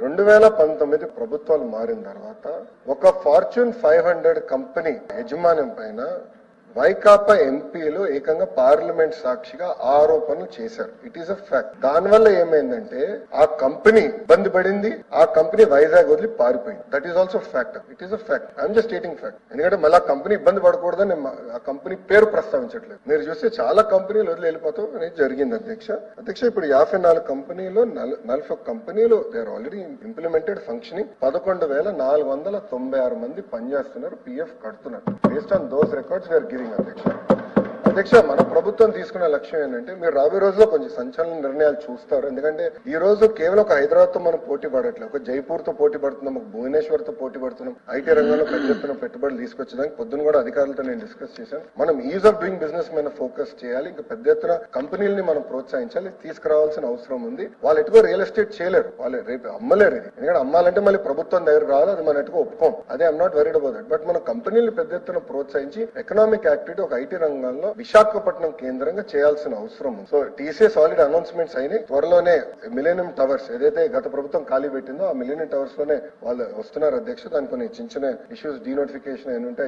రెండు వేల పంతొమ్మిది ప్రభుత్వాలు మారిన తర్వాత ఒక ఫార్చ్యూన్ ఫైవ్ హండ్రెడ్ కంపెనీ యజమాన్యం పైన వైకాపా ఎంపీలు ఏకంగా పార్లమెంట్ సాక్షిగా ఆరోపణలు చేశారు. ఇట్ ఈస్ అ ఫ్యాక్ట్ దానివల్ల ఏమైందంటే ఆ కంపెనీ ఇబ్బంది పడింది ఆ కంపెనీ వైజాగ్ వదిలి పారిపోయింది. That is also fact it is a fact I'm just stating fact ఎందుకంటే మళ్ళీ ఆ కంపెనీ ఇబ్బంది పడకూడదని నేను మా- ఆ కంపెనీ పేరు ప్రస్తావించట్లేదు. మీరు చూస్తే చాలా కంపెనీలు వదిలి వెళ్ళిపోతాం అనేది జరిగింది అధ్యక్ష. అధ్యక్ష ఇప్పుడు యాభై నాలుగు కంపెనీలు నలభై ఒక్క కంపెనీలు they are already implemented functioning పదకొండు వేల నాలుగు వందల తొంభై ఆరు మంది పనిచేస్తున్నారు పిఎఫ్ కడుతున్నారు. Based on those records where giving అధ్యక్ష అధ్యక్ష మన ప్రభుత్వం తీసుకునే లక్ష్యం ఏంటంటే మీరు రాబోయే రోజుల్లో కొంచెం సంచలన నిర్ణయాలు చూస్తారు. ఎందుకంటే ఈ రోజు కేవలం ఒక హైదరాబాద్తో మనం పోటీ పడట్లేదు. ఒక జైపూర్తో పోటీ పడుతున్నాం ఒక భువనేశ్వర్తో పోటీ పడుతున్నాం ఐటీ రంగంలో పెద్ద ఎత్తున పెట్టుబడులు తీసుకొచ్చడానికి పొద్దున కూడా అధికారులతో నేను డిస్కస్ చేశాను. మనం ఈజ్ ఆఫ్ డూయింగ్ బిజినెస్ మీద ఫోకస్ చేయాలి. ఇంకా పెద్ద ఎత్తున కంపెనీలని మనం ప్రోత్సహించాలి. తీసుకురావాల్సిన అవసరం ఉంది. వాళ్ళు ఎటుకో రియల్ ఎస్టేట్ చేయలేరు. వాళ్ళు రేపు అమ్మలేరు ఇది. ఎందుకంటే అమ్మాలంటే మళ్ళీ ప్రభుత్వం దగ్గర రావాలి. అది మనం ఎటుకో ఒప్పుకోం. అదే I'm not worried about that but మన కంపెనీలు పెద్ద ఎత్తున ప్రోత్సహించి ఎకనామిక్ యాక్టివిటీ ఒక ఐటీ రంగంలో విశాఖపట్నం కేంద్రంగా చేయాల్సిన అవసరం ఉంది. సో టీసీఎస్ ఆల్రెడీ అనౌన్స్మెంట్స్ అయినాయి. త్వరలోనే మిలేనియం టవర్స్ ఏదైతే గత ప్రభుత్వం ఖాళీ పెట్టిందో ఆ మిలేనియం టవర్స్లోనే వాళ్ళు వస్తున్నారు అధ్యక్ష. దాని కొన్ని చిన్న చిన్న ఇష్యూస్ డీనోటిఫికేషన్ అయిన ఉంటాయి